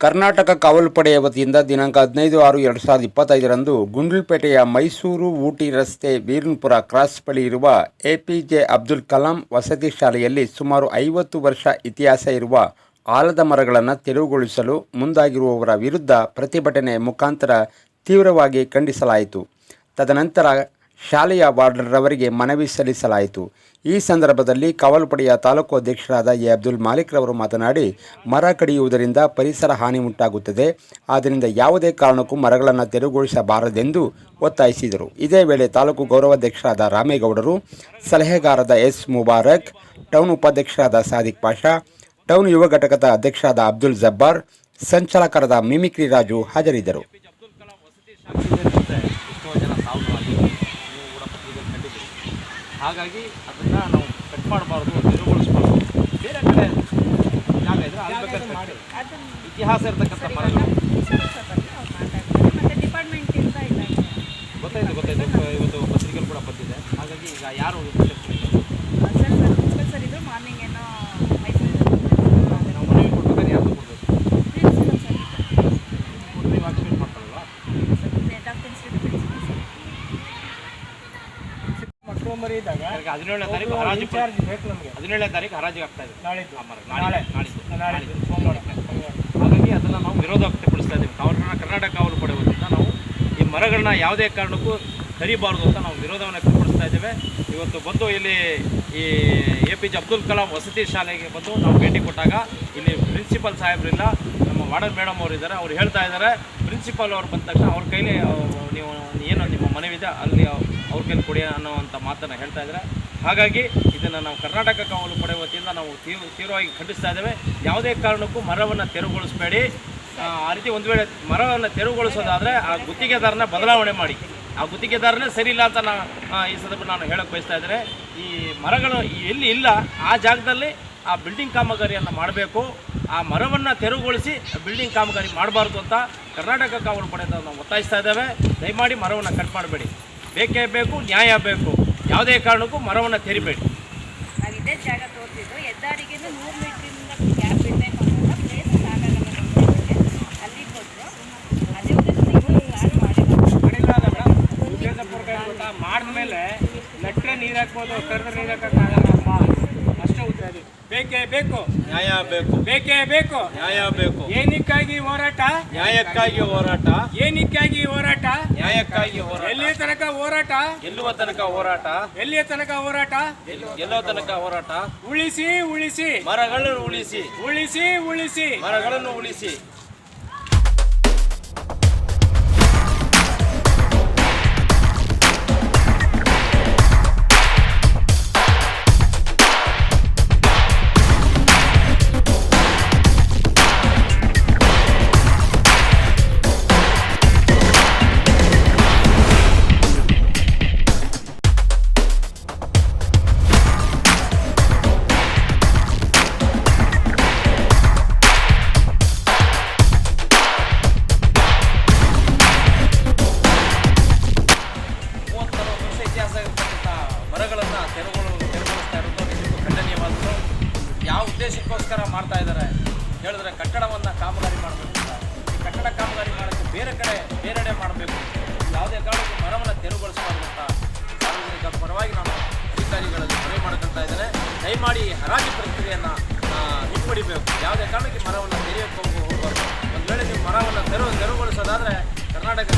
ಕರ್ನಾಟಕ ಕಾವಲು ಪಡೆಯ ವತಿಯಿಂದ ದಿನಾಂಕ ಹದಿನೈದು ಆರು ಎರಡು ಸಾವಿರದ ಇಪ್ಪತ್ತೈದರಂದು ಗುಂಡ್ಲುಪೇಟೆಯ ಮೈಸೂರು ಊಟಿ ರಸ್ತೆ ವೀರನ್ಪುರ ಕ್ರಾಸ್ ಬಳಿ ಇರುವ ಎಪಿಜೆ ಅಬ್ದುಲ್ ಕಲಾಂ ವಸತಿ ಶಾಲೆಯಲ್ಲಿ ಸುಮಾರು ಐವತ್ತು ವರ್ಷ ಇತಿಹಾಸ ಇರುವ ಆಲದ ಮರಗಳನ್ನು ತೆರವುಗೊಳಿಸಲು ಮುಂದಾಗಿರುವವರ ವಿರುದ್ಧ ಪ್ರತಿಭಟನೆ ಮುಖಾಂತರ ತೀವ್ರವಾಗಿ ಖಂಡಿಸಲಾಯಿತು. ತದನಂತರ ಶಾಲೆಯ ವಾರ್ಡರ್ರವರಿಗೆ ಮನವಿ ಸಲ್ಲಿಸಲಾಯಿತು. ಈ ಸಂದರ್ಭದಲ್ಲಿ ಕಾವಲು ಪಡೆಯ ತಾಲೂಕು ಅಧ್ಯಕ್ಷರಾದ ಎ. ಅಬ್ದುಲ್ ಮಾಲಿಕ್ ರವರು ಮಾತನಾಡಿ, ಮರ ಕಡಿಯುವುದರಿಂದ ಪರಿಸರ ಹಾನಿ ಉಂಟಾಗುತ್ತದೆ. ಆದ್ದರಿಂದ ಯಾವುದೇ ಕಾರಣಕ್ಕೂ ಮರಗಳನ್ನು ತೆರವುಗೊಳಿಸಬಾರದೆಂದು ಒತ್ತಾಯಿಸಿದರು. ಇದೇ ವೇಳೆ ತಾಲೂಕು ಗೌರವಾಧ್ಯಕ್ಷರಾದ ರಾಮೇಗೌಡರು, ಸಲಹೆಗಾರದ ಎಸ್. ಮುಬಾರಕ್, ಟೌನ್ ಉಪಾಧ್ಯಕ್ಷರಾದ ಸಾದಿಕ್ ಪಾಷಾ, ಟೌನ್ ಯುವ ಘಟಕದ ಅಧ್ಯಕ್ಷರಾದ ಅಬ್ದುಲ್ ಜಬ್ಬಾರ್, ಸಂಚಾಲಕರಾದ ಮಿಮಿಕ್ರಿ ರಾಜು ಹಾಜರಿದ್ದರು ಎಪಿಜೆ ಅಬ್ದುಲ್ ಕಲಾಂ ವಸತಿ ಶಾಲೆ ಎಷ್ಟೋ ಜನ ಸಾವು ಆಗಿದೆ ನೀವು ಕೂಡ ಪತ್ರಿಕೆಯಲ್ಲಿ ಕಂಡಿದ್ದೀರಿ ಹಾಗಾಗಿ ಅದನ್ನು ನಾವು ಕಟ್ ಮಾಡಬಾರ್ದು ತೆರವುಗೊಳಿಸಬಾರ್ದು ಬೇರೆ ಕಡೆ ಜಾಗ ಇದ್ರೆ ಅಲ್ಲಿ ಬೇಕಾದ್ರೆ ಮಾಡಿ. ಇತಿಹಾಸ ಇರತಕ್ಕಂಥ ಮರಗಳು. ಗೊತ್ತಾಯ್ತು ಗೊತ್ತಾಯ್ತು. ಇವತ್ತು ಪತ್ರಿಕೆಗಳು ಕೂಡ ಬಂದಿದೆ. ಹಾಗಾಗಿ ಈಗ ಯಾರು ಸರ್ ಸರ್ ಪ್ರಿನ್ಸಿಪಲ್ ಸರ್ ಇದ್ರು ಮಾರ್ನಿಂಗ್ ಏನೋ ಮೈಸೂರಲ್ಲಿ ನಾವು ಮನವಿ ಕೊಡ್ಬೇಕಾದ್ರೆ ಯಾರು ಕೊಡಬೇಕು ಪ್ರಿನ್ಸಿಪಲ್ ಸರ್ ನೀವು accident ಮಾಡ್ತಾರಲ್ವಾ head of institute principal sir ಮಕ್ಕಳು ಮರಿ ಇದ್ದಾಗ ಹದಿನೇಳನೇ ತಾರೀಕು ಹರಾಜು ಚಾರ್ಜ್ ಬೇಕು ನಮಗೆ. ಹದಿನೇಳನೇ ತಾರೀಕು ಹರಾಜಿಗೆ ಆಗ್ತಾ ಇದೆ. ನಾಳೆ. ನಾಳೆ ನಾಳಿದ್ದು. ಸೋಮವಾರ. ಹಾಗಾಗಿ ಅದನ್ನು ನಾವು ವಿರೋಧ ವ್ಯಕ್ತಪಡಿಸ್ತಾ ಇದ್ದೀವಿ ಕಾವಲು ಕರ್ನಾಟಕ ಕಾವಲು ಪಡೆ ವತಿಯಿಂದ ನಾವು ಈ ಮರಗಳನ್ನ ಯಾವುದೇ ಕಾರಣಕ್ಕೂ ಕರಿಬಾರದು ಅಂತ ನಾವು ವಿರೋಧವನ್ನು ವ್ಯಕ್ತಪಡಿಸ್ತಾ ಇದ್ದೇವೆ. ಇವತ್ತು ಬಂದು ಇಲ್ಲಿ ಈ A P J Abdul Kalam ವಸತಿ ಶಾಲೆಗೆ ಬಂದು ನಾವು ಭೇಟಿ ಕೊಟ್ಟಾಗ ಇಲ್ಲಿ ಪ್ರಿನ್ಸಿಪಲ್ ಸಾಹೇಬರಿಂದ ನಮ್ಮ ವಾರ್ಡನ್ ಮೇಡಮ್ ಅವರು ಇದ್ದಾರೆ ಅವ್ರು ಹೇಳ್ತಾ ಇದ್ದಾರೆ ಪ್ರಿನ್ಸಿಪಾಲ್ ಅವ್ರು ಬಂದ ತಕ್ಷಣ ಅವ್ರ ಕೈಲಿ ಅಹ್, ನೀವು ಏನು ನಿಮ್ಮ ಮನವಿದೆ ಅಲ್ಲಿ ಅವ್ರ ಕೊಡಿ ಅನ್ನೋವಂಥ ಮಾತನ್ನು ಹೇಳ್ತಾ ಇದ್ದಾರೆ. ಹಾಗಾಗಿ ಇದನ್ನು ನಾವು ಕರ್ನಾಟಕ ಕಾವಲು ಪಡೆ ವತಿಯಿಂದ ನಾವು ತೀವ್ರ, ತೀವ್ರವಾಗಿ ಖಂಡಿಸ್ತಾ ಇದ್ದೇವೆ. ಯಾವುದೇ ಕಾರಣಕ್ಕೂ ಮರವನ್ನು ತೆರವುಗೊಳಿಸಬೇಡಿ. ಆ ರೀತಿ ಒಂದು ವೇಳೆ ಮರವನ್ನು ತೆರವುಗೊಳಿಸೋದಾದರೆ ಆ ಗುತ್ತಿಗೆದಾರನ ಬದಲಾವಣೆ ಮಾಡಿ. ಆ ಗುತ್ತಿಗೆದಾರನೇ ಸರಿ ಇಲ್ಲ ಅಂತ ನಾನು ಈ ಸಂದರ್ಭ ನಾನು ಹೇಳಕ್ಕೆ ಬಯಸ್ತಾ ಇದ್ದಾರೆ ಈ ಮರಗಳು ಎಲ್ಲಿ ಇಲ್ಲ, ಆ ಜಾಗದಲ್ಲಿ ಆ ಬಿಲ್ಡಿಂಗ್ ಕಾಮಗಾರಿಯನ್ನು ಮಾಡಬೇಕು. ಆ ಮರವನ್ನು ತೆರವುಗೊಳಿಸಿ ಬಿಲ್ಡಿಂಗ್ ಕಾಮಗಾರಿ ಮಾಡಬಾರ್ದು ಅಂತ ಕರ್ನಾಟಕ ಕಾವಲು ಪಡೆದ ನಾವು ಒತ್ತಾಯಿಸ್ತಾ ಇದ್ದೇವೆ. ದಯಮಾಡಿ ಮರವನ್ನು ಕಟ್ ಮಾಡಬೇಡಿ. ಬೇಕೇ ಬೇಕು ನ್ಯಾಯ ಬೇಕು. ಯಾವುದೇ ಕಾರಣಕ್ಕೂ ಮರವನ್ನು ತೆರಿಬೇಡಿ. ಮಾಡಿದ್ಮೇಲೆ ನಟ್ರೆ ನೀರು ಹಾಕ್ಬೋದು ಕರೆದ್ರೆ ನೀರು ಹಾಕಕ್ಕಾಗಲ್ಲಪ್ಪ ಬೇಕೇ ಬೇಕು? ನ್ಯಾಯ ಬೇಕು. ಬೇಕೇ ಬೇಕು? ನ್ಯಾಯ ಬೇಕು. ಏನಕ್ಕಾಗಿ ಹೋರಾಟ? ನ್ಯಾಯಕ್ಕಾಗಿ ಹೋರಾಟ. ಏನಕ್ಕಾಗಿ ಹೋರಾಟ? ನ್ಯಾಯಕ್ಕಾಗಿ ಹೋರಾಟ. ಎಲ್ಲಿಯ ತನಕ ಹೋರಾಟ? ಎಲ್ಲುವ ತನಕ ಹೋರಾಟ. ಎಲ್ಲಿಯ ತನಕ ಹೋರಾಟ? ಎಲ್ಲೋ ತನಕ ಹೋರಾಟ. ಉಳಿಸಿ ಉಳಿಸಿ. ಮರಗಳನ್ನು ಉಳಿಸಿ. ಉಳಿಸಿ ಉಳಿಸಿ. ಮರಗಳನ್ನು ಉಳಿಸಿ. ಉದ್ದೇಶಕ್ಕೋಸ್ಕರ ಮಾಡ್ತಾ ಇದ್ದಾರೆ. ಹೇಳಿದ್ರೆ ಕಟ್ಟಡವನ್ನು ಕಾಮಗಾರಿ ಮಾಡಬೇಕು ಈ ಕಟ್ಟಡ ಕಾಮಗಾರಿ ಮಾಡೋಕ್ಕೆ ಬೇರೆ ಕಡೆ, ಬೇರೆಡೆ ಮಾಡಬೇಕು. ಯಾವುದೇ ಕಾರಣಕ್ಕೂ ಮರವನ್ನು ತೆರವುಗೊಳಿಸಬಾರ್ದು ಅಂತ ಸಾರ್ವಜನಿಕ ಪರವಾಗಿ ನಾನು ಅಧಿಕಾರಿಗಳಲ್ಲಿ ಮನವಿ ಮಾಡ್ಕೊಳ್ತಾ ಇದ್ದೇನೆ. ದಯಮಾಡಿ ಹರಾಜು ಪ್ರಕ್ರಿಯೆಯನ್ನು ಹಿಂಪಡಿಬೇಕು ಯಾವುದೇ ಕಾರಣಕ್ಕೆ ಮರವನ್ನು ತೆರೆಯೋಕ್ಕೆ ಹೋಗಿ ಹೋಗಬಾರ್ದು. ಒಂದು ವೇಳೆ ನೀವು ಮರವನ್ನು ತೆರವು ತೆರವುಗೊಳಿಸೋದಾದರೆ ಕರ್ನಾಟಕ